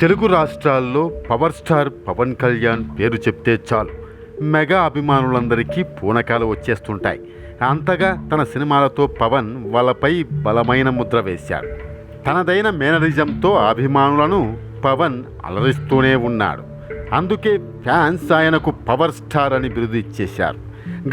తెలుగు రాష్ట్రాల్లో power star Pawan Kalyan పేరు చెప్తే చాలు. మెగా అభిమానులందరికీ పూనకాలు వచ్చేస్తుంటాయి. అంతగా తన సినిమాలతో పవన్ వాళ్ళపై బలమైన ముద్ర వేశాడు తనదైన మేనరిజంతో అభిమానులను పవన్ అలరిస్తూనే ఉన్నాడు. అందుకే ఫ్యాన్స్ ఆయనకు పవర్ స్టార్ అని బిరుదు ఇచ్చేశారు.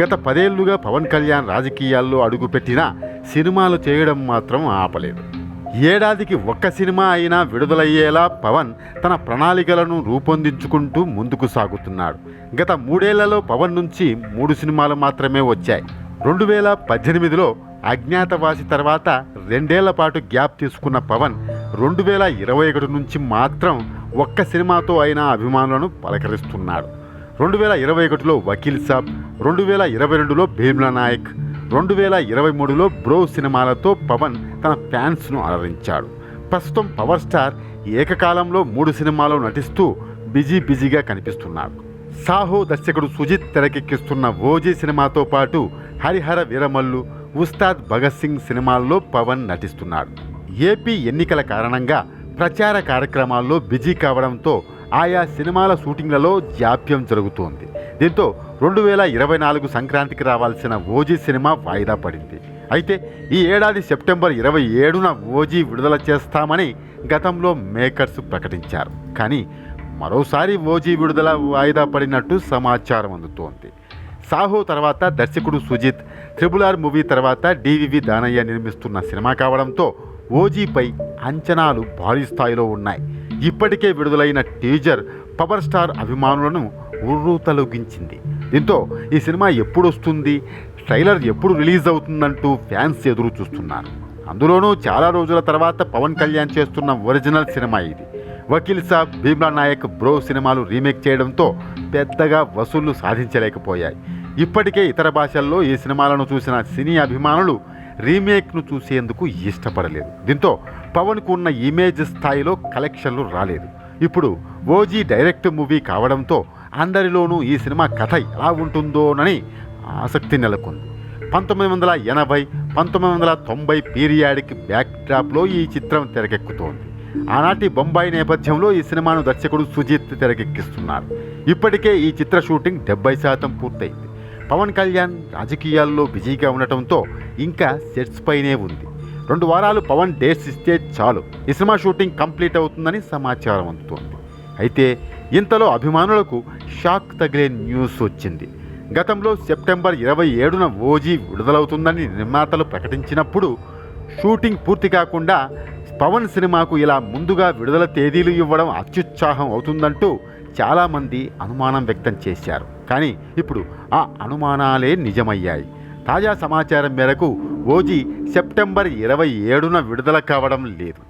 గత పదేళ్ళుగా పవన్ కళ్యాణ్ రాజకీయాల్లో అడుగుపెట్టినా సినిమాలు చేయడం మాత్రం ఆపలేదు. ఏడాదికి ఒక్క సినిమా అయినా విడుదలయ్యేలా పవన్ తన ప్రణాళికలను రూపొందించుకుంటూ ముందుకు సాగుతున్నాడు. గత మూడేళ్ళలో పవన్ నుంచి మూడు సినిమాలు మాత్రమే వచ్చాయి. రెండు వేల పద్దెనిమిదిలో అజ్ఞాతవాసి తర్వాత రెండేళ్ళ పాటు గ్యాప్ తీసుకున్న పవన్ రెండు వేల ఇరవై ఒకటి నుంచి మాత్రం ఒక్క సినిమాతో అయినా అభిమానులను పలకరిస్తున్నాడు. రెండు వేల ఇరవై ఒకటిలో వకీల్ సాబ్ రెండు వేల ఇరవై రెండులో భీమ్లా నాయక్ రెండు వేల ఇరవై మూడులో బ్రో సినిమాలతో పవన్ తన ఫ్యాన్స్ను అలరించాడు. ప్రస్తుతం పవర్ స్టార్ ఏకకాలంలో మూడు సినిమాల్లో నటిస్తూ బిజీ బిజీగా కనిపిస్తున్నారు సాహో దర్శకుడు సుజిత్ తెరకెక్కిస్తున్న ఓజీ సినిమాతో పాటు హరిహర వీరమల్లు ఉస్తాద్ భగత్ సింగ్ సినిమాల్లో పవన్ నటిస్తున్నాడు. ఏపీ ఎన్నికల కారణంగా ప్రచార కార్యక్రమాల్లో బిజీ కావడంతో ఆయా సినిమాల షూటింగ్లలో జాప్యం జరుగుతోంది. దీంతో రెండు వేల ఇరవై నాలుగు సంక్రాంతికి రావాల్సిన ఓజీ సినిమా వాయిదా పడింది. అయితే ఈ ఏడాది సెప్టెంబర్ ఇరవై ఏడున ఓజీ విడుదల చేస్తామని గతంలో మేకర్స్ ప్రకటించారు. కానీ మరోసారి ఓజీ విడుదల వాయిదా పడినట్టు సమాచారం అందుతోంది. సాహో తర్వాత దర్శకుడు సుజిత్ త్రిబుల్ ఆర్ మూవీ తర్వాత డివివి దానయ్య నిర్మిస్తున్న సినిమా కావడంతో ఓజీపై అంచనాలు భారీ స్థాయిలో ఉన్నాయి. ఇప్పటికే విడుదలైన టీజర్ పవర్ స్టార్ అభిమానులను ఉర్రూతలొగించింది దీంతో ఈ సినిమా ఎప్పుడు వస్తుంది ట్రైలర్ ఎప్పుడు రిలీజ్ అవుతుందంటూ ఫ్యాన్స్ ఎదురు చూస్తున్నారు. అందులోనూ చాలా రోజుల తర్వాత పవన్ కళ్యాణ్ చేస్తున్న ఒరిజినల్ సినిమా ఇది. వకీల్ సాబ్ భీమ్లా నాయక్ బ్రో సినిమాలు రీమేక్ చేయడంతో పెద్దగా వసూళ్ళు సాధించలేకపోయాయి. ఇప్పటికే ఇతర భాషల్లో ఈ సినిమాలను చూసిన సినీ అభిమానులు రీమేక్ను చూసేందుకు ఇష్టపడలేదు. దీంతో పవన్కు ఉన్న ఇమేజ్ స్థాయిలో కలెక్షన్లు రాలేదు. ఇప్పుడు ఓజీ డైరెక్ట్ మూవీ కావడంతో అందరిలోనూ ఈ సినిమా కథ ఎలా ఉంటుందోనని ఆసక్తి నెలకొంది. పంతొమ్మిది వందల ఎనభై పంతొమ్మిది వందల తొంభై పీరియాడిక్ బ్యాక్ డ్రాప్లో ఈ చిత్రం తెరకెక్కుతోంది. ఆనాటి బొంబాయి నేపథ్యంలో ఈ సినిమాను దర్శకుడు సుజిత్ తెరకెక్కిస్తున్నారు. ఇప్పటికే ఈ చిత్ర షూటింగ్ డెబ్బై శాతం పూర్తయింది. పవన్ కళ్యాణ్ రాజకీయాల్లో బిజీగా ఉండటంతో ఇంకా సెట్స్ పైనే ఉంది. రెండు వారాలు పవన్ డేట్స్ ఇస్తే చాలు. ఈ సినిమా షూటింగ్ కంప్లీట్ అవుతుందని సమాచారం అందుతోంది. అయితే ఇంతలో అభిమానులకు షాక్ తగిలే న్యూస్ వచ్చింది. గతంలో సెప్టెంబర్ ఇరవై ఏడున ఓజీ విడుదలవుతుందని నిర్మాతలు ప్రకటించినప్పుడు షూటింగ్ పూర్తి కాకుండా పవన్ సినిమాకు ఇలా ముందుగా విడుదల తేదీలు ఇవ్వడం అత్యుత్సాహం అవుతుందంటూ చాలామంది అనుమానం వ్యక్తం చేశారు. కానీ ఇప్పుడు ఆ అనుమానాలే నిజమయ్యాయి. తాజా సమాచారం మేరకు ఓజీ సెప్టెంబర్ ఇరవై ఏడున విడుదల కావడం లేదు.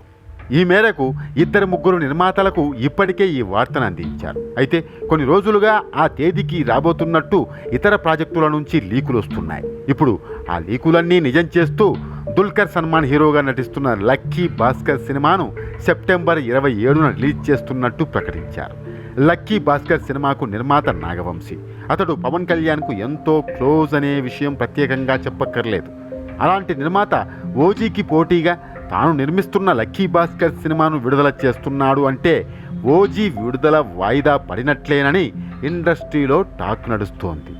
ఈ మేరకు ఇద్దరు ముగ్గురు నిర్మాతలకు ఇప్పటికే ఈ వార్తను అందించారు. అయితే కొన్ని రోజులుగా ఆ తేదీకి రాబోతున్నట్టు ఇతర ప్రాజెక్టుల నుంచి లీకులు వస్తున్నాయి. ఇప్పుడు ఆ లీకులన్నీ నిజం చేస్తూ దుల్కర్ సల్మాన్ హీరోగా నటిస్తున్న లక్కీ భాస్కర్ సినిమాను సెప్టెంబర్ ఇరవై ఏడున రిలీజ్ చేస్తున్నట్టు ప్రకటించారు. లక్కీ భాస్కర్ సినిమాకు నిర్మాత నాగవంశీ. అతడు పవన్ కళ్యాణ్కు ఎంతో క్లోజ్ అనే విషయం ప్రత్యేకంగా చెప్పక్కర్లేదు. అలాంటి నిర్మాత ఓజీకి పోటీగా తాను నిర్మిస్తున్న లక్కీ భాస్కర్ సినిమాను విడుదల చేస్తున్నాడు అంటే ఓజీ విడుదల వాయిదా పడినట్లేనని ఇండస్ట్రీలో టాక్ నడుస్తోంది.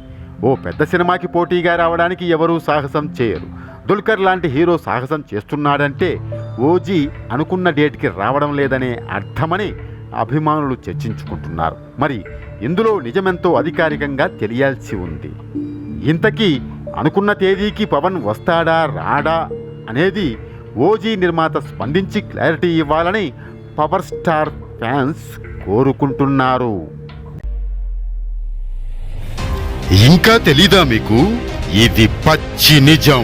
ఓ పెద్ద సినిమాకి పోటీగా రావడానికి ఎవరూ సాహసం చేయరు. దుల్కర్ లాంటి హీరో సాహసం చేస్తున్నాడంటే ఓజీ అనుకున్న డేట్కి రావడం లేదనే అర్థమని అభిమానులు చర్చించుకుంటున్నారు. మరి ఇందులో నిజమెంతో అధికారికంగా తెలియాల్సి ఉంది. ఇంతకీ అనుకున్న తేదీకి పవన్ వస్తాడా రాడా అనేది ఓజీ నిర్మాత స్పందించి క్లారిటీ ఇవ్వాలని పవర్ స్టార్ ఫ్యాన్స్ కోరుకుంటున్నారు. ఇంకా తెలీదా మీకు? ఇది పచ్చి నిజం.